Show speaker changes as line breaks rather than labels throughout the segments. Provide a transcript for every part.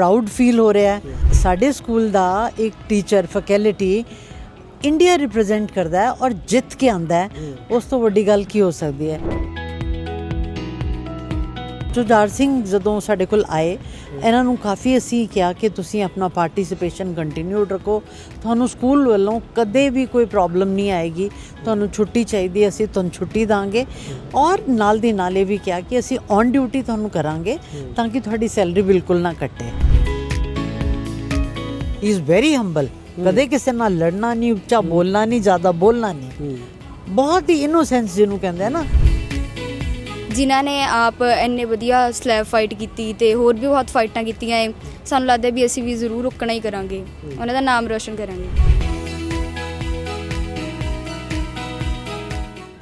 Proud feel ਹੋ ਰਿਹਾ ਹੈ ਸਾਡੇ ਸਕੂਲ ਦਾ ਇੱਕ ਟੀਚਰ ਫੈਕਲਟੀ ਇੰਡੀਆ ਰਿਪਰੈਜ਼ੈਂਟ ਕਰਦਾ ਹੈ ਔਰ ਜਿੱਤ ਕੇ ਆਂਦਾ ਹੈ ਉਸ ਤੋਂ ਵੱਡੀ ਗੱਲ ਕੀ ਹੋ ਸਕਦੀ ਹੈ ਜੁਝਾਰ ਸਿੰਘ ਜਦੋਂ ਸਾਡੇ ਕੋਲ ਆਏ ਇਹਨਾਂ ਨੂੰ ਕਾਫੀ ਅਸੀਂ ਕਿਹਾ ਕਿ ਤੁਸੀਂ ਆਪਣਾ ਪਾਰਟਿਸਿਪੇਸ਼ਨ ਕੰਟੀਨਿਊਡ ਰੱਖੋ ਤੁਹਾਨੂੰ ਸਕੂਲ ਵੱਲੋਂ ਕਦੇ ਵੀ ਕੋਈ ਪ੍ਰੋਬਲਮ ਨਹੀਂ ਆਏਗੀ ਤੁਹਾਨੂੰ ਛੁੱਟੀ ਚਾਹੀਦੀ ਅਸੀਂ ਤੁਹਾਨੂੰ ਛੁੱਟੀ ਦਾਂਗੇ ਔਰ ਨਾਲ ਦੀ ਨਾਲ ਵੀ ਕਿਹਾ ਕਿ ਅਸੀਂ ਔਨ ਡਿਊਟੀ ਤੁਹਾਨੂੰ ਕਰਾਂਗੇ ਤਾਂ ਕਿ ਤੁਹਾਡੀ ਸੈਲਰੀ ਬਿਲਕੁਲ ਨਾ ਕੱਟੇ ਇਜ਼ ਵੈਰੀ ਹੰਬਲ ਕਦੇ ਕਿਸੇ ਨਾਲ ਲੜਨਾ ਨਹੀਂ ਉੱਚਾ ਬੋਲਣਾ ਨਹੀਂ ਜ਼ਿਆਦਾ ਬੋਲਣਾ ਨਹੀਂ। ਬਹੁਤ ਹੀ ਇਨੋਸੈਂਸ ਜਿਹਨੂੰ ਕਹਿੰਦੇ ਆ ਨਾ।
ਜਿਨ੍ਹਾਂ ਨੇ ਆਪ ਇੰਨੇ ਵਧੀਆ ਸਲੈਬ ਫਾਈਟ ਕੀਤੀ ਤੇ ਹੋਰ ਵੀ ਬਹੁਤ ਫਾਈਟਾਂ ਕੀਤੀਆਂ ਏ ਸਾਨੂੰ ਲੱਗਦਾ ਵੀ ਅਸੀਂ ਵੀ ਜ਼ਰੂਰ ਰੁਕਣਾ ਹੀ ਕਰਾਂਗੇ। ਉਹਨਾਂ ਦਾ ਨਾਮ ਰੋਸ਼ਨ ਕਰਾਂਗੇ।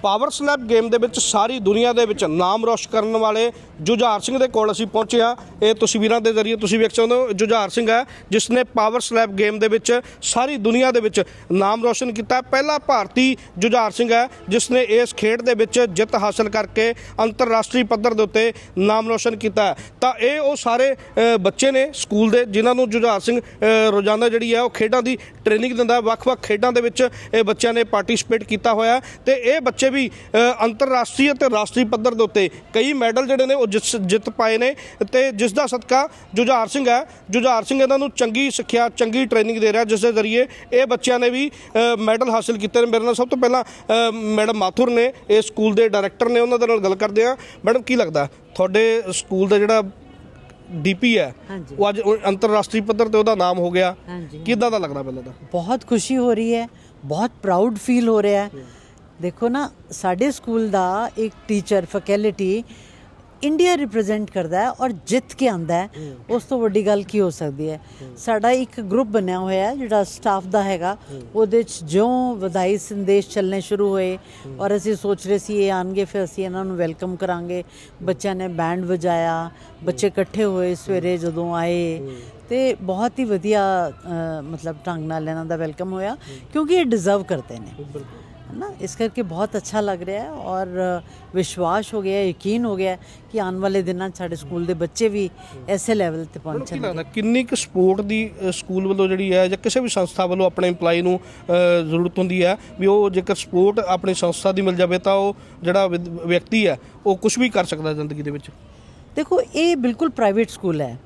ਪਾਵਰ ਸਲੈਪ ਗੇਮ ਦੇ ਵਿੱਚ ਸਾਰੀ ਦੁਨੀਆ ਦੇ ਵਿੱਚ ਨਾਮ ਰੋਸ਼ਨ ਕਰਨ ਵਾਲੇ ਜੁਝਾਰ ਸਿੰਘ ਦੇ ਕੋਲ ਅਸੀਂ ਪਹੁੰਚੇ ਹਾਂ। ਇਹ ਤਸਵੀਰਾਂ ਦੇ ਜ਼ਰੀਏ ਤੁਸੀਂ ਵੇਖ ਸਕਦੇ ਹੋ ਜੁਝਾਰ ਸਿੰਘ ਹੈ ਜਿਸ ਨੇ ਪਾਵਰ ਸਲੈਪ ਗੇਮ ਦੇ ਵਿੱਚ ਸਾਰੀ ਦੁਨੀਆ ਦੇ ਵਿੱਚ ਨਾਮ ਰੋਸ਼ਨ ਕੀਤਾ ਪਹਿਲਾ ਭਾਰਤੀ ਜੁਝਾਰ ਸਿੰਘ ਹੈ ਜਿਸ ਨੇ ਇਸ ਖੇਡ ਦੇ ਵਿੱਚ ਜਿੱਤ ਹਾਸਲ ਕਰਕੇ ਅੰਤਰਰਾਸ਼ਟਰੀ ਪੱਧਰ ਦੇ ਉੱਤੇ ਨਾਮ ਰੋਸ਼ਨ ਕੀਤਾ ਤਾਂ ਇਹ ਉਹ ਸਾਰੇ ਬੱਚੇ ਨੇ ਸਕੂਲ ਦੇ, ਜਿਨ੍ਹਾਂ ਨੂੰ ਜੁਝਾਰ ਸਿੰਘ ਰੋਜ਼ਾਨਾ ਜਿਹੜੀ ਹੈ ਉਹ ਖੇਡਾਂ ਦੀ ਟ੍ਰੇਨਿੰਗ ਦਿੰਦਾ ਵੱਖ-ਵੱਖ ਖੇਡਾਂ ਦੇ ਵਿੱਚ ਇਹ ਬੱਚਿਆਂ ਨੇ ਪਾਰਟਿਸਿਪੇਟ ਕੀਤਾ ਹੋਇਆ ਹੈ। ਤੇ ਇਹ ਬੱਚੇ ਵੀ ਅ, ਅੰਤਰਰਾਸ਼ਟਰੀ ਅਤੇ ਰਾਸ਼ਟਰੀ ਪੱਧਰ ਦੇ ਉੱਤੇ ਕਈ ਮੈਡਲ ਜਿਹੜੇ ਨੇ ਉਹ ਜਿੱਤ ਪਾਏ ਨੇ ਤੇ ਜਿਸ ਦਾ ਸਦਕਾ ਜੁਝਾਰ ਸਿੰਘ ਹੈ। ਜੁਝਾਰ ਸਿੰਘ ਇਹਨਾਂ ਨੂੰ ਚੰਗੀ ਸਿੱਖਿਆ ਚੰਗੀ ਟ੍ਰੇਨਿੰਗ ਦੇ ਰਿਹਾ ਜਿਸ ਦੇ ਜ਼ਰੀਏ ਇਹ ਬੱਚਿਆਂ ਨੇ ਵੀ ਮੈਡਲ ਹਾਸਲ ਕੀਤੇ ਨੇ। ਮੇਰੇ ਨਾਲ ਸਭ ਤੋਂ ਪਹਿਲਾਂ ਮੈਡਮ ਮਾਥੁਰ ਨੇ ਇਹ ਸਕੂਲ ਦੇ ਡਾਇਰੈਕਟਰ ਨੇ ਉਹਨਾਂ ਦੇ ਨਾਲ ਗੱਲ ਕਰਦੇ ਆ ਮੈਡਮ ਕੀ ਲੱਗਦਾ? ਤੁਹਾਡੇ ਸਕੂਲ ਦਾ ਜਿਹੜਾ ਡੀਪੀ ਹੈ। ਉਹ ਅੱਜ ਅੰਤਰਰਾਸ਼ਟਰੀ ਪੱਧਰ ਤੇ ਉਹਦਾ ਨਾਮ ਹੋ ਗਿਆ। ਕਿੱਦਾਂ ਦਾ ਲੱਗਦਾ ਪਹਿਲਾਂ ਤਾਂ
ਬਹੁਤ ਖੁਸ਼ੀ ਹੋ ਰਹੀ ਹੈ ਬਹੁਤ ਪ੍ਰਾਊਡ ਫੀਲ ਹੋ ਰਿਹਾ ਹੈ। ਦੇਖੋ ਨਾ ਸਾਡੇ ਸਕੂਲ ਦਾ ਇੱਕ ਟੀਚਰ ਫੈਕਲਟੀ ਇੰਡੀਆ ਰਿਪਰੈਜ਼ੈਂਟ ਕਰਦਾ ਹੈ ਔਰ ਜਿੱਤ ਕੇ ਆਂਦਾ ਹੈ। ਉਸ ਤੋਂ ਵੱਡੀ ਗੱਲ ਕੀ ਹੋ ਸਕਦੀ ਹੈ? ਸਾਡਾ ਇੱਕ ਗਰੁੱਪ ਬਣਿਆ ਹੋਇਆ ਹੈ ਜਿਹੜਾ ਸਟਾਫ ਦਾ ਹੈਗਾ। ਉਹਦੇ ਚ ਜਿਉਂ ਵਧਾਈ ਸੰਦੇਸ਼ ਚੱਲਣੇ ਸ਼ੁਰੂ ਹੋਏ ਔਰ ਅਸੀਂ ਸੋਚ ਰਹੇ ਸੀ ਇਹ ਆਣਗੇ ਫਿਰ ਅਸੀਂ ਇਹਨਾਂ ਨੂੰ ਵੈਲਕਮ ਕਰਾਂਗੇ। ਬੱਚਿਆਂ ਨੇ ਬੈਂਡ ਵਜਾਇਆ ਬੱਚੇ ਇਕੱਠੇ ਹੋਏ ਸਵੇਰੇ ਜਦੋਂ ਆਏ। ਤੇ ਬਹੁਤ ਹੀ ਵਧੀਆ ਮਤਲਬ ਢੰਗ ਨਾਲ ਇਹਨਾਂ ਦਾ ਵੈਲਕਮ ਹੋਇਆ ਕਿਉਂਕਿ ਇਹ ਡਿਜ਼ਰਵ ਕਰਦੇ ਨੇ। ਹੈ ਨਾ ਇਸ ਕਰਕੇ ਬਹੁਤ ਅੱਛਾ ਲੱਗ ਰਿਹਾ ਹੈ ਔਰ ਵਿਸ਼ਵਾਸ ਹੋ ਗਿਆ ਯਕੀਨ ਹੋ ਗਿਆ ਕਿ ਆਉਣ ਵਾਲੇ ਦਿਨਾਂ 'ਚ ਸਾਡੇ ਸਕੂਲ ਦੇ ਬੱਚੇ ਵੀ ਐਸੇ ਲੈਵਲ ਤੇ ਪਹੁੰਚਣਗੇ
ਕਿੰਨੀ ਕੁ ਸਪੋਰਟ ਦੀ ਸਕੂਲ ਵੱਲੋਂ ਜਿਹੜੀ ਹੈ ਜਾਂ ਕਿਸੇ ਵੀ ਸੰਸਥਾ ਵੱਲੋਂ ਆਪਣੇ EMPLOYE ਨੂੰ ਜ਼ਰੂਰਤ ਹੁੰਦੀ ਹੈ ਵੀ ਉਹ ਜੇਕਰ ਸਪੋਰਟ ਆਪਣੀ ਸੰਸਥਾ ਦੀ ਮਿਲ ਜਾਵੇ ਤਾਂ ਉਹ ਜਿਹੜਾ ਵਿਅਕਤੀ ਹੈ ਉਹ ਕੁਝ ਵੀ ਕਰ ਸਕਦਾ ਜ਼ਿੰਦਗੀ ਦੇ ਵਿੱਚ
ਦੇਖੋ ਇਹ ਬਿਲਕੁਲ ਪ੍ਰਾਈਵੇਟ ਸਕੂਲ ਹੈ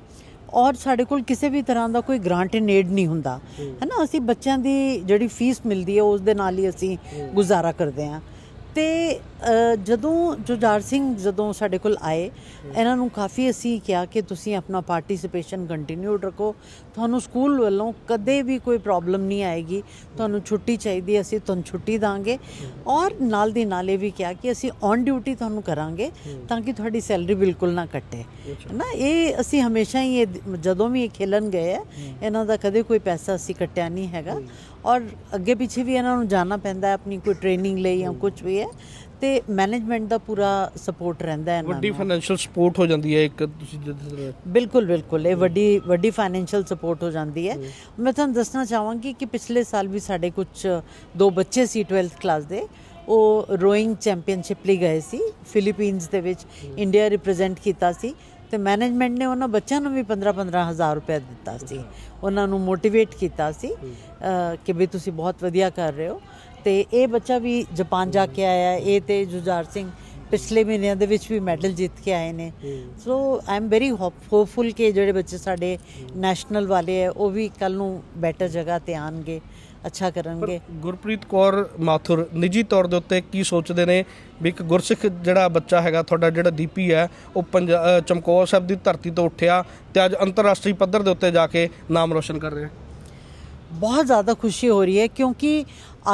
ਔਰ ਸਾਡੇ ਕੋਲ ਕਿਸੇ ਵੀ ਤਰ੍ਹਾਂ ਦਾ ਕੋਈ ਗ੍ਰਾਂਟ ਇਨ ਏਡ ਨਹੀਂ ਹੁੰਦਾ। ਹੈ। ਨਾ ਅਸੀਂ ਬੱਚਿਆਂ ਦੀ ਜਿਹੜੀ ਫੀਸ ਮਿਲਦੀ ਹੈ ਉਸ ਦੇ ਨਾਲ ਹੀ ਅਸੀਂ ਗੁਜ਼ਾਰਾ ਕਰਦੇ ਹਾਂ। ਤੇ ਜਦੋਂ ਜੁਝਾਰ ਸਿੰਘ ਜਦੋਂ ਸਾਡੇ ਕੋਲ ਆਏ ਇਹਨਾਂ ਨੂੰ ਕਾਫੀ ਅਸੀਂ ਕਿਹਾ ਕਿ ਤੁਸੀਂ ਆਪਣਾ ਪਾਰਟਿਸਿਪੇਸ਼ਨ ਕੰਟੀਨਿਊਡ ਰੱਖੋ। ਤੁਹਾਨੂੰ ਸਕੂਲ ਵੱਲੋਂ ਕਦੇ ਵੀ ਕੋਈ ਪ੍ਰੋਬਲਮ ਨਹੀਂ ਆਏਗੀ। ਤੁਹਾਨੂੰ ਛੁੱਟੀ ਚਾਹੀਦੀ, ਅਸੀਂ ਤੁਹਾਨੂੰ ਛੁੱਟੀ ਦਾਂਗੇ। ਔਰ ਨਾਲ ਦੀ ਨਾਲ ਇਹ ਵੀ ਕਿਹਾ ਕਿ ਅਸੀਂ ਔਨ ਡਿਊਟੀ ਤੁਹਾਨੂੰ ਕਰਾਂਗੇ ਤਾਂ ਕਿ ਤੁਹਾਡੀ ਸੈਲਰੀ ਬਿਲਕੁਲ ਨਾ ਕੱਟੇ। ਨਾ ਇਹ ਅਸੀਂ ਹਮੇਸ਼ਾ ਹੀ ਇਹ ਜਦੋਂ ਵੀ ਇਹ ਖੇਲਣ ਗਏ ਹੈ ਇਹਨਾਂ ਦਾ ਕਦੇ ਕੋਈ ਪੈਸਾ ਅਸੀਂ ਕੱਟਿਆ ਨਹੀਂ ਹੈਗਾ। ਔਰ ਅੱਗੇ ਪਿੱਛੇ ਵੀ ਇਹਨਾਂ ਨੂੰ ਜਾਣਾ ਪੈਂਦਾ ਹੈ, ਆਪਣੀ ਕੋਈ ਟ੍ਰੇਨਿੰਗ ਲਈ ਜਾਂ ਕੁਝ ਵੀ ਹੈ। ਤੇ ਮੈਨੇਜਮੈਂਟ ਦਾ ਪੂਰਾ ਸਪੋਰਟ ਰਹਿੰਦਾ ਹੈ
ਵੱਡੀ ਫਾਈਨੈਂਸ਼ੀਅਲ ਸਪੋਰਟ ਹੋ ਜਾਂਦੀ ਹੈ ਇੱਕ ਤੁਸੀਂ
ਬਿਲਕੁਲ ਬਿਲਕੁਲ। ਇਹ ਵੱਡੀ ਵੱਡੀ ਫਾਈਨੈਂਸ਼ੀਅਲ ਸਪੋਰਟ ਹੋ ਜਾਂਦੀ ਹੈ। ਮੈਂ ਤੁਹਾਨੂੰ ਦੱਸਣਾ ਚਾਹਾਂਗੀ ਕਿ ਪਿਛਲੇ ਸਾਲ ਵੀ ਸਾਡੇ ਕੁਝ ਦੋ ਬੱਚੇ ਸੀ 12th ਕਲਾਸ ਦੇ। ਉਹ ਰੋਇੰਗ ਚੈਂਪੀਅਨਸ਼ਿਪ ਲਈ ਗਏ ਸੀ ਫਿਲੀਪੀਨਸ ਦੇ ਵਿੱਚ ਇੰਡੀਆ ਰਿਪਰੈਜ਼ੈਂਟ ਕੀਤਾ ਸੀ। ਤੇ ਮੈਨੇਜਮੈਂਟ ਨੇ ਉਹਨਾਂ ਬੱਚਿਆਂ ਨੂੰ ਵੀ 15-15 ਹਜ਼ਾਰ ਰੁਪਏ ਦਿੱਤਾ ਸੀ। ਉਹਨਾਂ ਨੂੰ ਮੋਟੀਵੇਟ ਕੀਤਾ ਸੀ। ਕਿ ਵੀ ਤੁਸੀਂ ਬਹੁਤ ਵਧੀਆ ਕਰ ਰਹੇ ਹੋ। ਤੇ ਇਹ ਬੱਚਾ ਵੀ ਜਾਪਾਨ ਜਾ ਕੇ ਆਇਆ ਹੈ। ਇਹ ਤੇ ਜੁਝਾਰ ਸਿੰਘ ਪਿਛਲੇ ਮਹੀਨਿਆਂ ਦੇ ਵਿੱਚ ਵੀ ਮੈਡਲ ਜਿੱਤ ਕੇ ਆਏ ਨੇ। So I am very hopeful ਕਿ ਜਿਹੜੇ ਬੱਚੇ ਸਾਡੇ ਨੈਸ਼ਨਲ ਵਾਲੇ ਹੈ ਉਹ ਵੀ ਕੱਲ ਨੂੰ ਬੈਟਰ ਜਗ੍ਹਾ ਤੇ ਆਣਗੇ ਅੱਛਾ ਕਰਨਗੇ।
ਗੁਰਪ੍ਰੀਤ ਕੌਰ ਮਾਥੁਰ ਨਿੱਜੀ ਤੌਰ ਦੇ ਉੱਤੇ ਕੀ ਸੋਚਦੇ ਨੇ ਵੀ ਇੱਕ ਗੁਰਸਿੱਖ ਜਿਹੜਾ ਬੱਚਾ ਹੈਗਾ ਤੁਹਾਡਾ ਜਿਹੜਾ ਦੀਪੀ ਹੈ ਉਹ ਚਮਕੌਰ ਸਾਹਿਬ ਦੀ ਧਰਤੀ ਤੋਂ ਉੱਠਿਆ ਤੇ ਅੱਜ ਅੰਤਰਰਾਸ਼ਟਰੀ ਪੱਧਰ ਦੇ ਉੱਤੇ ਜਾ ਕੇ ਨਾਮ ਰੋਸ਼ਨ ਕਰ ਰਿਹਾ
ਬਹੁਤ ਜ਼ਿਆਦਾ ਖੁਸ਼ੀ ਹੋ ਰਹੀ ਹੈ ਕਿਉਂਕਿ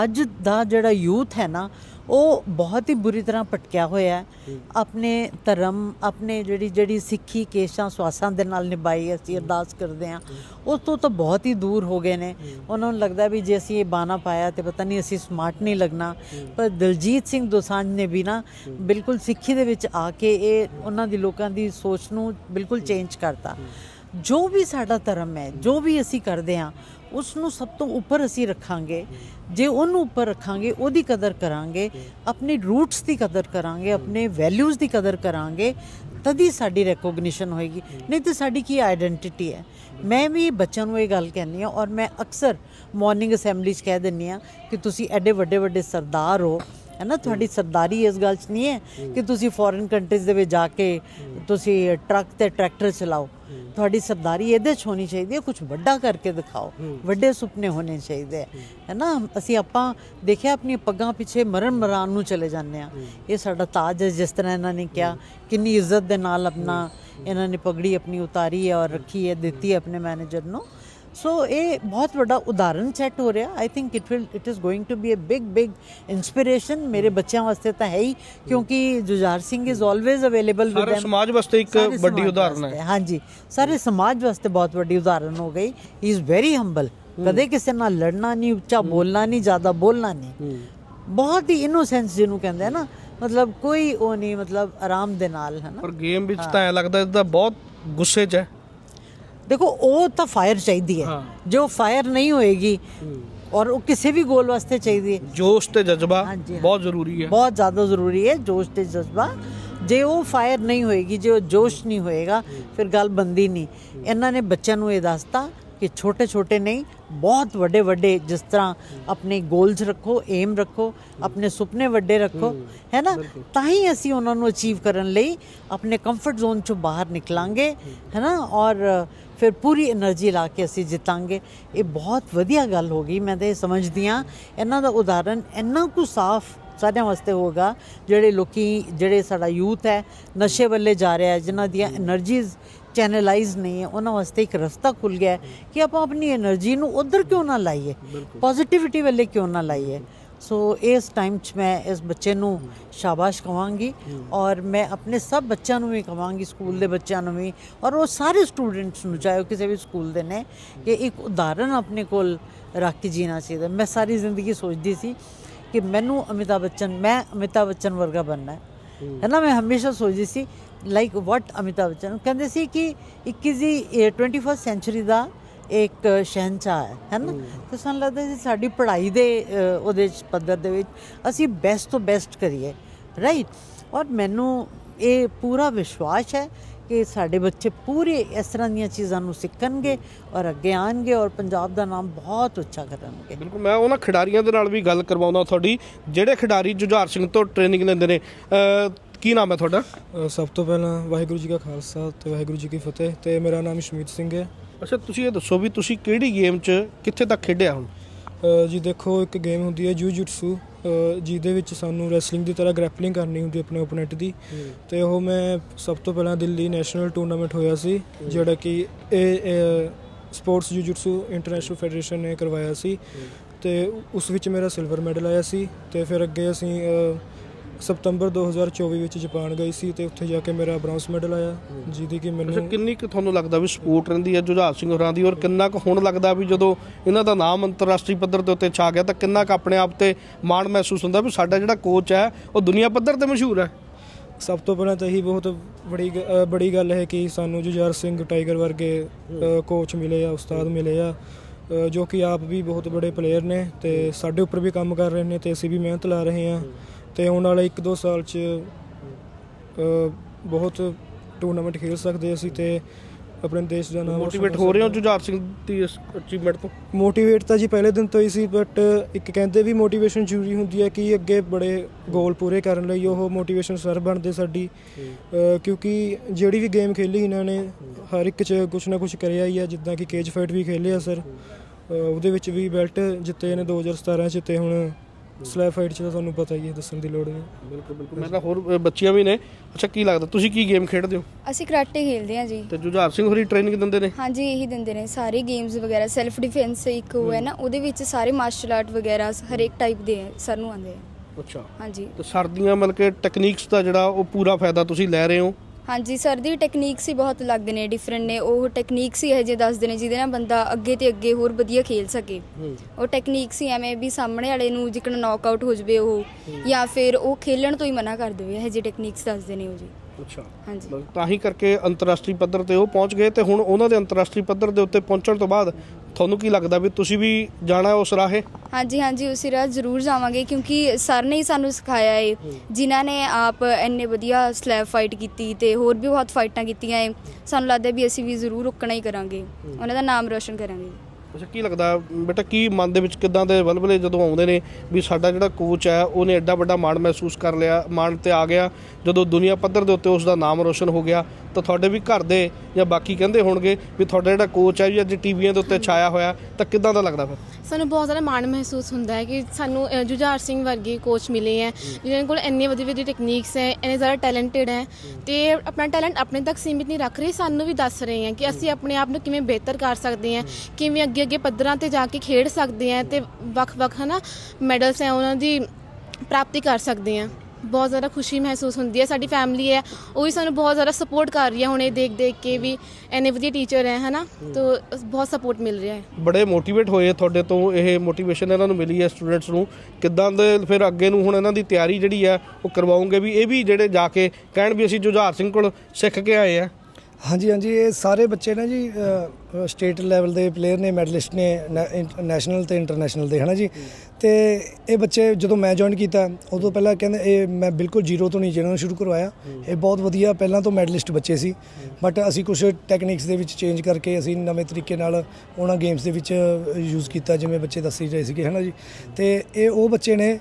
ਅੱਜ ਦਾ ਜਿਹੜਾ ਯੂਥ ਹੈ ਨਾ ਉਹ ਬਹੁਤ ਹੀ ਬੁਰੀ ਤਰ੍ਹਾਂ ਭਟਕਿਆ ਹੋਇਆ ਹੈ ਆਪਣੇ ਧਰਮ ਆਪਣੇ ਜਿਹੜੀ ਜਿਹੜੀ ਸਿੱਖੀ ਕੇਸ਼ਾਂ ਸਵਾਸਾਂ ਦੇ ਨਾਲ ਨਿਭਾਈ ਅਸੀਂ ਅਰਦਾਸ ਕਰਦੇ ਹਾਂ ਉਸ ਤੋਂ ਤਾਂ ਬਹੁਤ ਹੀ ਦੂਰ ਹੋ ਗਏ ਨੇ ਉਹਨਾਂ ਨੂੰ ਲੱਗਦਾ ਵੀ ਜੇ ਅਸੀਂ ਇਹ ਬਾਣਾ ਪਾਇਆ ਤੇ ਪਤਾ ਨਹੀਂ ਅਸੀਂ ਸਮਾਰਟ ਨਹੀਂ ਲੱਗਣਾ ਪਰ ਦਿਲਜੀਤ ਸਿੰਘ ਦੋਸਾਂਝ ਨੇ ਵੀ ਨਾ ਬਿਲਕੁਲ ਸਿੱਖੀ ਦੇ ਵਿੱਚ ਆ ਕੇ ਇਹ ਉਹਨਾਂ ਦੀ ਲੋਕਾਂ ਦੀ ਸੋਚ ਨੂੰ ਬਿਲਕੁਲ ਚੇਂਜ ਕਰਤਾ ਜੋ ਵੀ ਸਾਡਾ ਧਰਮ ਹੈ ਜੋ ਵੀ ਅਸੀਂ ਕਰਦੇ ਹਾਂ ਉਸ ਨੂੰ ਸਭ ਤੋਂ ਉੱਪਰ ਅਸੀਂ ਰੱਖਾਂਗੇ। ਜੇ ਉਹਨੂੰ ਉੱਪਰ ਰੱਖਾਂਗੇ, ਉਹਦੀ ਕਦਰ ਕਰਾਂਗੇ, ਆਪਣੇ ਰੂਟਸ ਦੀ ਕਦਰ ਕਰਾਂਗੇ, ਆਪਣੇ ਵੈਲਿਊਜ਼ ਦੀ ਕਦਰ ਕਰਾਂਗੇ, ਤਦੀ ਸਾਡੀ ਰੈਕੋਗਨੀਸ਼ਨ ਹੋਏਗੀ। ਨਹੀਂ ਤੇ ਸਾਡੀ ਕੀ ਆਇਡੈਂਟੀਟੀ ਹੈ? ਮੈਂ ਵੀ ਬੱਚਿਆਂ ਨੂੰ ਇਹ ਗੱਲ ਕਹਿੰਦੀ ਆ ਔਰ ਮੈਂ ਅਕਸਰ ਮਾਰਨਿੰਗ ਅਸੈਂਬਲੀ 'ਚ ਕਹਿ ਦਿੰਨੀ ਆ ਕਿ ਤੁਸੀਂ ਐਡੇ ਵੱਡੇ ਵੱਡੇ ਸਰਦਾਰ ਹੋ ਹੈ ਨਾ, ਤੁਹਾਡੀ ਸਰਦਾਰੀ ਇਸ ਗੱਲ 'ਚ ਨਹੀਂ ਹੈ ਕਿ ਤੁਸੀਂ ਫੋਰਨ ਕੰਟਰੀਜ਼ ਦੇ ਵਿੱਚ ਜਾ ਕੇ ਤੁਸੀਂ ਟਰੱਕ ਤੇ ਟਰੈਕਟਰ ਚਲਾਓ। ਤੁਹਾਡੀ ਸਰਦਾਰੀ ਇਹਦੇ 'ਚ ਹੋਣੀ ਚਾਹੀਦੀ ਹੈ ਕੁਝ ਵੱਡਾ ਕਰਕੇ ਦਿਖਾਓ। ਵੱਡੇ ਸੁਪਨੇ ਹੋਣੇ ਚਾਹੀਦੇ ਹੈ। ਨਾ, ਅਸੀਂ ਆਪਾਂ ਦੇਖਿਆ ਆਪਣੀ ਪੱਗਾਂ ਪਿੱਛੇ ਮਰਨ ਮਰਾਨ ਨੂੰ ਚਲੇ ਜਾਂਦੇ ਆ ਇਹ ਸਾਡਾ ਤਾਜ ਹੈ, ਜਿਸ ਤਰ੍ਹਾਂ ਇਹਨਾਂ ਨੇ ਕਿਹਾ, ਕਿੰਨੀ ਇੱਜ਼ਤ ਦੇ ਨਾਲ ਆਪਣਾ ਇਹਨਾਂ ਨੇ ਪਗੜੀ ਆਪਣੀ ਉਤਾਰੀ ਹੈ ਔਰ ਰੱਖੀ ਹੈ, ਦਿੱਤੀ ਆਪਣੇ ਮੈਨੇਜਰ ਨੂੰ। ਸੋ ਇਹ ਬਹੁਤ ਵੱਡਾ ਉਦਾਹਰਨ ਸੈੱਟ ਹੋ ਰਿਹਾ। I think it will it is going to be a big big inspiration ਮੇਰੇ ਬੱਚਿਆਂ ਵਾਸਤੇ ਤਾਂ ਹੈ ਹੀ ਕਿਉਂਕਿ Jujhar Singh is always available with
ਸਾਰੇ ਸਮਾਜ ਵਾਸਤੇ ਇੱਕ ਵੱਡੀ ਉਦਾਹਰਨ ਹੈ।
ਹਾਂਜੀ। ਸਾਰੇ ਸਮਾਜ ਵਾਸਤੇ ਬਹੁਤ ਵੱਡੀ ਉਦਾਹਰਨ ਹੋ ਗਈ। ਹੀ ਇਜ਼ ਵੈਰੀ ਹੰਬਲ ਕਦੇ ਕਿਸੇ ਨਾਲ ਲੜਨਾ ਨਹੀਂ ਉੱਚਾ ਬੋਲਣਾ ਨਹੀਂ ਜ਼ਿਆਦਾ ਬੋਲਣਾ ਨਹੀਂ। ਬਹੁਤ ਹੀ ਇਨੋਸੈਂਸ ਜਿਹਨੂੰ ਕਹਿੰਦੇ ਆ ਨਾ। ਮਤਲਬ ਕੋਈ ਉਹ ਨਹੀਂ ਮਤਲਬ ਆਰਾਮ ਦੇ ਨਾਲ ਹੈ ਨਾ
ਪਰ ਗੇਮ ਵਿੱਚ ਤਾਂ ਐ ਲੱਗਦਾ ਇਹਦਾ ਬਹੁਤ ਗੁੱਸੇ 'ਚ ਹੈ।
ਦੇਖੋ ਉਹ ਤਾਂ ਫਾਇਰ ਚਾਹੀਦੀ ਹੈ। ਜੋ ਫਾਇਰ ਨਹੀਂ ਹੋਏਗੀ ਔਰ ਉਹ ਕਿਸੇ ਵੀ ਗੋਲ ਵਾਸਤੇ ਚਾਹੀਦੀ ਹੈ।
ਜੋਸ਼ ਤੇ ਜਜ਼ਬਾ। ਬਹੁਤ ਜ਼ਰੂਰੀ ਹੈ।
ਬਹੁਤ ਜ਼ਿਆਦਾ ਜ਼ਰੂਰੀ ਹੈ ਜੋਸ਼ ਤੇ ਜਜ਼ਬਾ। ਜੇ ਉਹ ਫਾਇਰ ਨਹੀਂ ਹੋਏਗੀ ਜੇ ਉਹ ਜੋਸ਼ ਨਹੀਂ ਹੋਏਗਾ ਫਿਰ ਗੱਲ ਬੰਦੀ ਨਹੀਂ। ਇਹਨਾਂ ਨੇ ਬੱਚਿਆਂ ਨੂੰ ਇਹ ਦੱਸਤਾ ਕਿ ਛੋਟੇ ਛੋਟੇ ਨਹੀਂ ਬਹੁਤ ਵੱਡੇ ਵੱਡੇ ਜਿਸ ਤਰ੍ਹਾਂ ਆਪਣੇ ਗੋਲਸ ਰੱਖੋ ਏਮ ਰੱਖੋ ਆਪਣੇ ਸੁਪਨੇ ਵੱਡੇ ਰੱਖੋ ਹੈ। ਨਾ? ਤਾਂ ਹੀ ਅਸੀਂ ਉਹਨਾਂ ਨੂੰ ਅਚੀਵ ਕਰਨ ਲਈ ਆਪਣੇ ਕੰਫਰਟ ਜ਼ੋਨ ਚੋਂ ਬਾਹਰ ਨਿਕਲਾਂਗੇ ਹੈ ਨਾ? ਔਰ ਫਿਰ ਪੂਰੀ એનર્ਜੀ ਲਾ ਕੇ ਅਸੀਂ ਜਿੱਤਾਂਗੇ। ਇਹ ਬਹੁਤ ਵਧੀਆ ਗੱਲ ਹੋ ਗਈ। ਮੈਂ ਤਾਂ ਇਹ ਸਮਝਦੀ ਆ ਇਹਨਾਂ ਦਾ ਉਦਾਹਰਨ ਇੰਨਾ ਕੁ ਸਾਫ਼ ਸਾਰਿਆਂ ਵਾਸਤੇ ਹੋਗਾ ਜਿਹੜੇ ਲੋਕੀ ਜਿਹੜੇ ਸਾਡਾ ਯੂਥ ਹੈ ਨਸ਼ੇ ਵੱਲੇ ਜਾ ਰਿਹਾ ਹੈ ਜਿਨ੍ਹਾਂ ਦੀਆਂ એનર્ਜੀਜ਼ ਚੈਨਲਾਈਜ਼ ਨਹੀਂ ਹੈ ਉਹਨਾਂ ਵਾਸਤੇ ਇੱਕ ਰਸਤਾ ਖੁੱਲ ਗਿਆ ਕਿ ਆਪਾਂ ਆਪਣੀ એનર્ਜੀ ਨੂੰ ਉਧਰ ਕਿਉਂ ਨਾ ਲਾਈਏ? ਪੋਜ਼ਿਟਿਵਿਟੀ ਵੱਲੇ ਕਿਉਂ ਨਾ ਲਾਈਏ? ਸੋ ਇਸ ਟਾਈਮ 'ਚ ਮੈਂ ਇਸ ਬੱਚੇ ਨੂੰ ਸ਼ਾਬਾਸ਼ ਕਵਾਂਗੀ ਔਰ ਮੈਂ ਆਪਣੇ ਸਭ ਬੱਚਿਆਂ ਨੂੰ ਵੀ ਕਵਾਂਗੀ ਸਕੂਲ ਦੇ ਬੱਚਿਆਂ ਨੂੰ ਵੀ ਔਰ ਉਹ ਸਾਰੇ ਸਟੂਡੈਂਟਸ ਨੂੰ ਚਾਹੇ ਉਹ ਕਿਸੇ ਵੀ ਸਕੂਲ ਦੇ ਨੇ ਕਿ ਇੱਕ ਉਦਾਹਰਨ ਆਪਣੇ ਕੋਲ ਰੱਖ ਕੇ ਜੀਣਾ ਚਾਹੀਦਾ। ਮੈਂ ਸਾਰੀ ਜ਼ਿੰਦਗੀ ਸੋਚਦੀ ਸੀ ਕਿ ਮੈਨੂੰ ਅਮਿਤਾਭ ਬੱਚਨ ਮੈਂ ਅਮਿਤਾਭ ਬੱਚਨ ਵਰਗਾ ਬਣਨਾ ਹੈ। ਹੈ। ਨਾ ਮੈਂ ਹਮੇਸ਼ਾ ਸੋਚਦੀ ਸੀ ਲਾਈਕ ਵਾਟ ਅਮਿਤਾਭ ਬੱਚਨ? ਕਹਿੰਦੇ ਸੀ ਕਿ 21ਵੀਂ 21st ਸੈਂਚੁਰੀ ਦਾ ਇੱਕ ਸ਼ਹਿਨशाह ਹੈ ਹੈ ਨਾ? ਤੇ ਸਾਨੂੰ ਲੱਗਦਾ ਸੀ ਸਾਡੀ ਪੜ੍ਹਾਈ ਦੇ ਉਹਦੇ ਚ ਪੱਧਰ ਦੇ ਵਿੱਚ ਅਸੀਂ ਬੈਸਟ ਤੋਂ ਬੈਸਟ ਕਰੀਏ ਰਾਈਟ ਔਰ ਮੈਨੂੰ ਇਹ ਪੂਰਾ ਵਿਸ਼ਵਾਸ ਹੈ ਕਿ ਸਾਡੇ ਬੱਚੇ ਪੂਰੇ ਇਸ ਤਰ੍ਹਾਂ ਦੀਆਂ ਚੀਜ਼ਾਂ ਨੂੰ ਸਿੱਖਣਗੇ ਔਰ ਅੱਗੇ ਆਣਗੇ ਔਰ ਪੰਜਾਬ ਦਾ ਨਾਮ ਬਹੁਤ ਉੱਚਾ ਕਰਨਗੇ।
ਬਿਲਕੁਲ ਮੈਂ ਉਹਨਾਂ ਖਿਡਾਰੀਆਂ ਦੇ ਨਾਲ ਵੀ ਗੱਲ ਕਰਵਾਉਂਦਾ ਤੁਹਾਡੀ ਜਿਹੜੇ ਖਿਡਾਰੀ ਜੁਝਾਰ ਸਿੰਘ ਤੋਂ ਟ੍ਰੇਨਿੰਗ ਲੈਂਦੇ ਨੇ ਕੀ ਨਾਮ ਹੈ ਤੁਹਾਡਾ?
ਸਭ ਤੋਂ ਪਹਿਲਾਂ ਵਾਹਿਗੁਰੂ ਜੀ ਕਾ ਖਾਲਸਾ ਤੇ ਵਾਹਿਗੁਰੂ ਜੀ ਕੀ ਫਤਿਹ ਤੇ ਮੇਰਾ ਨਾਮ ਇਸ਼ਮੀਤ ਸਿੰਘ ਹੈ।
ਅੱਛਾ ਤੁਸੀਂ ਇਹ ਦੱਸੋ ਵੀ ਤੁਸੀਂ ਕਿਹੜੀ ਗੇਮ 'ਚ ਕਿੱਥੇ ਤੱਕ ਖੇਡਿਆ ਹੁਣ?
ਅ, ਜੀ ਦੇਖੋ ਇੱਕ ਗੇਮ ਹੁੰਦੀ ਹੈ ਜੂਜੂਟਸੂ ਜਿਹਦੇ ਵਿੱਚ ਸਾਨੂੰ ਰੈਸਲਿੰਗ ਦੀ ਤਰ੍ਹਾਂ ਗ੍ਰੈਪਲਿੰਗ ਕਰਨੀ ਹੁੰਦੀ ਹੈ ਆਪਣੇ ਓਪੋਨੈਂਟ ਦੀ। ਤੇ ਉਹ ਮੈਂ ਸਭ ਤੋਂ ਪਹਿਲਾਂ ਦਿੱਲੀ ਨੈਸ਼ਨਲ ਟੂਰਨਾਮੈਂਟ ਹੋਇਆ ਸੀ ਜਿਹੜਾ ਕਿ ਇਹ ਸਪੋਰਟਸ ਜੂਜੂਟਸੂ ਇੰਟਰਨੈਸ਼ਨਲ ਫੈਡਰੇਸ਼ਨ ਨੇ ਕਰਵਾਇਆ ਸੀ। ਤੇ ਉਸ ਵਿੱਚ ਮੇਰਾ ਸਿਲਵਰ ਮੈਡਲ ਆਇਆ ਸੀ। ਤੇ ਫਿਰ ਅੱਗੇ ਅਸੀਂ ਅ, ਸਤੰਬਰ 2024 ਵਿੱਚ ਜਾਪਾਨ ਗਈ ਸੀ ਤੇ ਉੱਥੇ ਜਾ ਕੇ ਮੇਰਾ ਬ੍ਰੌਂਜ਼ ਮੈਡਲ ਆਇਆ ਜਿਹਦੀ ਕਿ
ਅੱਛਾ
ਮੈਨੂੰ
ਕਿੰਨੀ ਕੁ ਤੁਹਾਨੂੰ ਲੱਗਦਾ ਵੀ ਸਪੋਰਟ ਰਹਿੰਦੀ ਹੈ ਜੁਝਾਰ ਸਿੰਘ ਹੋਰਾਂ ਦੀ? ਔਰ ਕਿੰਨਾ ਕੁ ਹੁਣ ਲੱਗਦਾ ਵੀ ਜਦੋਂ ਇਹਨਾਂ ਦਾ ਨਾਮ ਅੰਤਰਰਾਸ਼ਟਰੀ ਪੱਧਰ ਦੇ ਉੱਤੇ ਛਾ ਗਿਆ ਤਾਂ ਕਿੰਨਾ ਕੁ ਆਪਣੇ ਆਪ ਤੇ ਮਾਣ ਮਹਿਸੂਸ ਹੁੰਦਾ ਵੀ ਸਾਡਾ ਜਿਹੜਾ ਕੋਚ ਹੈ ਉਹ ਦੁਨੀਆ ਪੱਧਰ ਤੇ ਮਸ਼ਹੂਰ ਹੈ?
ਸਭ ਤੋਂ ਪਹਿਲਾਂ ਤਾਂ ਇਹੀ ਬਹੁਤ ਬੜੀ ਗ- ਅ, ਬੜੀ ਗੱਲ ਹੈ ਕਿ ਸਾਨੂੰ ਜੁਝਾਰ ਸਿੰਘ ਟਾਈਗਰ ਵਰਗੇ ਕੋਚ ਮਿਲੇ ਆ ਉਸਤਾਦ ਮਿਲੇ ਆ ਅ, ਜੋ ਕਿ ਆਪ ਵੀ ਬਹੁਤ ਬੜੇ ਪਲੇਅਰ ਨੇ ਤੇ ਸਾਡੇ ਉੱਪਰ ਵੀ ਕੰਮ ਕਰ ਰਹੇ ਨੇ ਤੇ ਅਸੀਂ ਵੀ ਮਿਹਨਤ ਲਾ ਰਹੇ ਹਾਂ। ਤੇ ਆਉਣ ਵਾਲੇ 1-2 ਸਾਲ 'ਚ ਅ, ਬਹੁਤ ਟੂਰਨਾਮੈਂਟ ਖੇਡ ਸਕਦੇ ਅਸੀਂ ਤੇ ਆਪਣੇ ਦੇਸ਼ ਦਾ ਨਾਮ
ਮੋਟੀਵੇਟ ਹੋ ਰਹੇ ਹੋ ਜੁਝਾਰ ਸਿੰਘ ਦੀ ਇਸ ਅਚੀਵਮੈਂਟ ਤੋਂ?
ਮੋਟੀਵੇਟ ਤਾਂ ਜੀ ਪਹਿਲੇ ਦਿਨ ਤੋਂ ਹੀ ਸੀ ਬਟ ਇੱਕ ਕਹਿੰਦੇ ਵੀ ਮੋਟੀਵੇਸ਼ਨ ਜ਼ਰੂਰੀ ਹੁੰਦੀ ਹੈ ਕਿ ਅੱਗੇ ਬੜੇ ਗੋਲ ਪੂਰੇ ਕਰਨ ਲਈ ਉਹ ਮੋਟੀਵੇਸ਼ਨ ਸਰ ਬਣਦੇ ਸਾਡੀ। ਅ, ਕਿਉਂਕਿ ਜਿਹੜੀ ਵੀ ਗੇਮ ਖੇਲੀ ਇਹਨਾਂ ਨੇ ਹਰ ਇੱਕ 'ਚ ਕੁਛ ਨਾ ਕੁਛ ਕਰਿਆ ਹੀ ਹੈ ਜਿੱਦਾਂ ਕਿ ਕੇਜ ਫਾਈਟ ਵੀ ਖੇਲਿਆ ਸਰ ਅ, ਉਹਦੇ ਵਿੱਚ ਵੀ ਬੈਲਟ ਜਿੱਤੇ ਨੇ 2017 ਚ ਤੇ ਹੁਣ ਸਲੈਬ ਫਾਈਟ 'ਚ ਤਾਂ ਤੁਹਾਨੂੰ ਪਤਾ ਹੀ ਹੈ ਦੱਸਣ ਦੀ ਲੋੜ ਨਹੀਂ।
ਬਿਲਕੁਲ ਬਿਲਕੁਲ। ਮੈਂ ਤਾਂ ਹੋਰ ਅ, ਬੱਚੀਆਂ ਵੀ ਨੇ। ਅੱਛਾ ਕੀ ਲੱਗਦਾ? ਤੁਸੀਂ ਕੀ ਗੇਮ ਖੇਡਦੇ ਹੋ?
ਅਸੀਂ ਕਰਾਟੇ ਖੇਲਦੇ ਹਾਂ ਜੀ।
ਤੇ ਜੁਝਾਰ ਸਿੰਘ ਹੋਰੀ ਟ੍ਰੇਨਿੰਗ ਦਿੰਦੇ ਨੇ?
ਹਾਂਜੀ ਇਹੀ ਦਿੰਦੇ ਨੇ। ਸਾਰੇ ਗੇਮਸ ਵਗੈਰਾ ਸੈਲਫ ਡਿਫੈਂਸ ਇੱਕ ਉਹ ਹੈ ਨਾ ਉਹਦੇ ਵਿੱਚ ਸਾਰੇ ਮਾਰਸ਼ਲ ਆਰਟ ਵਗੈਰਾ ਹਰੇਕ ਟਾਈਪ ਦੇ ਸਰ ਨੂੰ ਆਉਂਦੇ ਆ।
ਅੱਛਾ।
ਹਾਂਜੀ।
ਤੇ ਸਰਦੀਆਂ ਮਤਲਬ ਕਿ ਟੈਕਨੀਕਸ ਦਾ ਜਿਹੜਾ ਉਹ ਪੂਰਾ ਫਾਇਦਾ ਤੁਸੀਂ ਲੈ ਰਹੇ ਹੋ?
ਹਾਂਜੀ ਸਰ ਦੀ ਟੈਕਨੀਕਸ ਹੀ ਬਹੁਤ ਅਲੱਗ ਨੇ ਡਿਫਰੈਂਟ ਨੇ। ਉਹ ਟੈਕਨੀਕਸ ਹੀ ਇਹ ਜੇ ਦੱਸਦੇ ਨੇ ਜਿਹਦੇ ਨਾਲ ਬੰਦਾ ਅੱਗੇ ਤੇ ਅੱਗੇ ਹੋਰ ਵਧੀਆ ਖੇਲ ਸਕੇ। ਉਹ ਟੈਕਨੀਕਸ ਹੀ ਐਵੇਂ ਵੀ ਸਾਹਮਣੇ ਵਾਲੇ ਨੂੰ ਜਿਕਣ ਨੌਕਆਊਟ ਹੋ ਜਵੇ ਉਹ ਜਾਂ ਫਿਰ ਉਹ ਖੇਲਣ ਤੋਂ ਹੀ ਮਨਾ ਕਰ ਦੇਵੇ ਇਹ ਜੇ ਟੈਕਨੀਕਸ ਦੱਸਦੇ ਨੇ ਉਹ ਜੀ।
ਅੱਛਾ।
ਹਾਂਜੀ।
ਮਤਲਬ ਤਾਂ ਹੀ ਕਰਕੇ ਅੰਤਰਰਾਸ਼ਟਰੀ ਪੱਧਰ ਤੇ ਉਹ ਪਹੁੰਚ ਗਏ ਤੇ ਹੁਣ ਉਹਨਾਂ ਦੇ ਅੰਤਰਰਾਸ਼ਟਰੀ ਪੱਧਰ ਦੇ ਉੱਤੇ ਪਹੁੰਚਣ ਤੋਂ ਬਾਅਦ ਤੁਹਾਨੂੰ ਕੀ ਲੱਗਦਾ ਵੀ ਤੁਸੀਂ ਵੀ ਜਾਣਾ ਉਸ ਰਾਹੇ?
ਹਾਂਜੀ ਹਾਂਜੀ ਉਸੇ ਰਾਹ ਜ਼ਰੂਰ ਜਾਵਾਂਗੇ ਕਿਉਂਕਿ ਸਰ ਨੇ ਹੀ ਸਾਨੂੰ ਸਿਖਾਇਆ ਏ ਜਿਨ੍ਹਾਂ ਨੇ ਆਪ ਇੰਨੇ ਵਧੀਆ ਸਲੈਬ ਫਾਈਟ ਕੀਤੀ ਤੇ ਹੋਰ ਵੀ ਬਹੁਤ ਫਾਈਟਾਂ ਕੀਤੀਆਂ ਏ। ਸਾਨੂੰ ਲੱਗਦਾ ਵੀ ਅਸੀਂ ਵੀ ਜ਼ਰੂਰ ਰੁਕਣਾ ਹੀ ਕਰਾਂਗੇ। ਉਹਨਾਂ ਦਾ ਨਾਮ ਰੋਸ਼ਨ ਕਰਾਂਗੇ।
ਅੱਛਾ, ਕੀ ਲੱਗਦਾ ਬੇਟਾ, ਕੀ ਮਨ ਦੇ ਵਿੱਚ ਕਿਦਾਂ ਦੇ ਵਲਵਲੇ ਜਦੋਂ ਆਉਂਦੇ ਨੇ ਵੀ ਸਾਡਾ ਜਿਹੜਾ ਕੋਚ ਹੈ, ਉਹਨੇ ਐਡਾ ਵੱਡਾ ਮਾਣ ਮਹਿਸੂਸ ਕਰ ਲਿਆ, ਮਾਣ ਤੇ ਆ ਗਿਆ, ਜਦੋਂ ਦੁਨੀਆ ਪੱਧਰ ਦੇ ਉੱਤੇ ਉਸ ਦਾ ਨਾਮ ਰੋਸ਼ਨ ਹੋ ਗਿਆ ਤਾਂ ਤੁਹਾਡੇ ਵੀ ਘਰ ਦੇ ਜਾਂ ਬਾਕੀ ਕਹਿੰਦੇ ਹੋਣਗੇ ਵੀ ਤੁਹਾਡਾ ਜਿਹੜਾ ਕੋਚ ਹੈ ਜੀ ਅੱਜ ਟੀਵੀਆਂ ਦੇ ਉੱਤੇ ਛਾਇਆ ਹੋਇਆ ਤਾਂ ਕਿਦਾਂ ਦਾ ਲੱਗਦਾ ਫਿਰ?
ਸਾਨੂੰ ਬਹੁਤ ਜ਼ਿਆਦਾ ਮਾਣ ਮਹਿਸੂਸ ਹੁੰਦਾ ਹੈ ਕਿ ਸਾਨੂੰ ਅ, ਜੁਝਾਰ ਸਿੰਘ ਵਰਗੇ ਕੋਚ ਮਿਲੇ ਹੈ ਜਿਨ੍ਹਾਂ ਕੋਲ ਇੰਨੇ ਵਧੀਆ ਵਧੀਆ ਟੈਕਨੀਕਸ ਹੈ ਇੰਨੇ ਜ਼ਿਆਦਾ ਟੈਲੈਂਟਡ ਹੈ ਤੇ ਆਪਣਾ ਟੈਲੈਂਟ ਆਪਣੇ ਤੱਕ ਸੀਮਿਤ ਨਹੀਂ ਰੱਖ ਰਹੇ ਸਾਨੂੰ ਵੀ ਦੱਸ ਰਹੇ ਹੈ ਕਿ ਅਸੀਂ ਆਪਣੇ ਆਪ ਨੂੰ ਕਿਵੇਂ ਬਿਹਤਰ ਕਰ ਸਕਦੇ ਹਾਂ ਕਿਵੇਂ ਅੱਗੇ ਅੱਗੇ ਪੱਧਰਾਂ ਤੇ ਜਾ ਕੇ ਖੇਡ ਸਕਦੇ ਹਾਂ ਤੇ ਵੱਖ-ਵੱਖ ਹਨਾ ਮੈਡਲਸ ਹੈ ਉਹਨਾਂ ਦੀ ਪ੍ਰਾਪਤੀ ਕਰ ਸਕਦੇ ਹਾਂ। ਬਹੁਤ ਜ਼ਿਆਦਾ ਖੁਸ਼ੀ ਮਹਿਸੂਸ ਹੁੰਦੀ ਹੈ, ਸਾਡੀ ਫੈਮਿਲੀ ਹੈ। ਉਹ ਵੀ ਸਾਨੂੰ ਬਹੁਤ ਜ਼ਿਆਦਾ ਸਪੋਰਟ ਕਰ ਰਹੀ ਹੈ ਹੁਣ ਇਹ ਦੇਖ ਦੇਖ ਕੇ ਵੀ, ਇੰਨੇ ਵਧੀਆ ਟੀਚਰ ਹੈ, ਹਨਾ? ਤੋ ਬਹੁਤ ਸਪੋਰਟ ਮਿਲ ਰਿਹਾ ਹੈ।
ਬੜੇ ਮੋਟੀਵੇਟ ਹੋਏ ਤੁਹਾਡੇ ਤੋਂ ਇਹ ਮੋਟੀਵੇਸ਼ਨ ਇਹਨਾਂ ਨੂੰ ਮਿਲੀ ਹੈ ਸਟੂਡੈਂਟਸ ਨੂੰ। ਕਿੱਦਾਂ ਦੇ ਫਿਰ ਅੱਗੇ ਨੂੰ ਹੁਣ ਇਹਨਾਂ ਦੀ ਤਿਆਰੀ ਜਿਹੜੀ ਹੈ, ਉਹ ਕਰਵਾਉਂਗੇ ਵੀ ਇਹ ਵੀ ਜਿਹੜੇ ਜਾ ਕੇ ਕਹਿਣ ਵੀ ਅਸੀਂ ਜੁਝਾਰ ਸਿੰਘ ਕੋਲ ਸਿੱਖ ਕੇ ਆਏ ਆ।
ਹਾਂਜੀ ਹਾਂਜੀ, ਇਹ ਸਾਰੇ ਬੱਚੇ ਨਾ ਜੀ ਸਟੇਟ ਲੈਵਲ ਦੇ ਪਲੇਅਰ ਨੇ ਮੈਡਲਿਸਟ ਨੇ ਨੈਸ਼ਨਲ ਤੇ ਇੰਟਰਨੈਸ਼ਨਲ ਦੇ, ਹਨਾ ਜੀ? ਤੇ ਇਹ ਬੱਚੇ ਜਦੋਂ ਮੈਂ ਜੁਆਇਨ ਕੀਤਾ, ਉਦੋਂ ਪਹਿਲਾਂ ਕਹਿੰਦੇ, ਇਹ ਮੈਂ ਬਿਲਕੁਲ ਜ਼ੀਰੋ ਤੋਂ ਨਹੀਂ ਜਿਹਨਾਂ ਨੂੰ ਸ਼ੁਰੂ ਕਰਵਾਇਆ। ਇਹ ਬਹੁਤ ਵਧੀਆ, ਪਹਿਲਾਂ ਤੋਂ ਮੈਡਲਿਸਟ ਬੱਚੇ ਸੀ। ਬਟ ਅਸੀਂ ਕੁਝ ਟੈਕਨੀਕਸ ਦੇ ਵਿੱਚ ਚੇਂਜ ਕਰਕੇ ਅਸੀਂ ਨਵੇਂ ਤਰੀਕੇ ਨਾਲ ਉਹਨਾਂ ਗੇਮਸ ਦੇ ਵਿੱਚ ਯੂਜ਼ ਕੀਤਾ, ਜਿਵੇਂ ਬੱਚੇ ਦੱਸੀ ਰਹੇ ਸੀਗੇ, ਹਨਾ ਜੀ? ਤੇ ਇਹ ਉਹ ਬੱਚੇ ਨੇ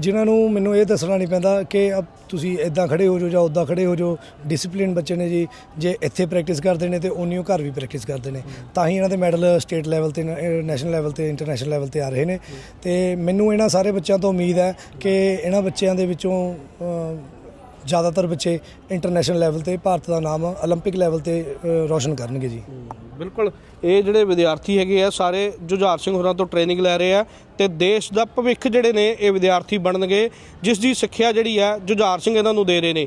ਜਿਨ੍ਹਾਂ ਨੂੰ ਮੈਨੂੰ ਇਹ ਦੱਸਣਾ ਨਹੀਂ ਪੈਂਦਾ ਕਿ ਅਬ ਤੁਸੀਂ ਇਦਾਂ ਖੜੇ ਹੋ ਜਾਓ ਜਾਂ ਉਦਾਂ ਖੜੇ ਹੋ ਜਾਓ। ਡਿਸਪਲਿਨ ਬੱਚੇ ਨੇ ਜੀ ਜੇ ਇੱਥੇ ਪ੍ਰੈਕਟਿਸ ਕਰਦੇ ਨੇ ਤੇ ਉਨੀ ਉਹ ਘਰ ਵੀ ਪ੍ਰੈਕਟਿਸ ਕਰਦੇ ਨੇ। ਤਾਂ ਹੀ ਇਹਨਾਂ ਦੇ ਮੈਡਲ ਸਟੇਟ ਲੈਵਲ ਤੇ ਨੈਸ਼ਨਲ ਲੈਵਲ ਤੇ ਇੰਟਰਨੈਸ਼ਨਲ ਲੈਵਲ ਤੇ ਆ ਰਹੇ ਨੇ। ਤੇ ਮੈਨੂੰ ਇਹਨਾਂ ਸਾਰੇ ਬੱਚਿਆਂ ਤੋਂ ਉਮੀਦ ਹੈ ਕਿ ਇਹਨਾਂ ਬੱਚਿਆਂ ਦੇ ਵਿੱਚੋਂ ਜ਼ਿਆਦਾਤਰ ਬੱਚੇ ਇੰਟਰਨੈਸ਼ਨਲ ਲੈਵਲ ਤੇ ਭਾਰਤ ਦਾ ਨਾਮ 올림픽 ਲੈਵਲ ਤੇ ਅ, ਰੌਸ਼ਨ ਕਰਨਗੇ ਜੀ
ਬਿਲਕੁਲ ਇਹ ਜਿਹੜੇ ਵਿਦਿਆਰਥੀ ਹੈਗੇ ਆ ਸਾਰੇ ਜੁਝਾਰ ਸਿੰਘ ਹੋਰਾਂ ਤੋਂ ਟ੍ਰੇਨਿੰਗ ਲੈ ਰਹੇ ਆ ਤੇ ਦੇਸ਼ ਦਾ ਭਵਿੱਖ ਜਿਹੜੇ ਨੇ ਇਹ ਵਿਦਿਆਰਥੀ ਬਣਨਗੇ ਜਿਸ ਦੀ ਸਿੱਖਿਆ ਜਿਹੜੀ ਆ ਜੁਝਾਰ ਸਿੰਘ ਇਹਨਾਂ ਨੂੰ ਦੇ ਰਹੇ ਨੇ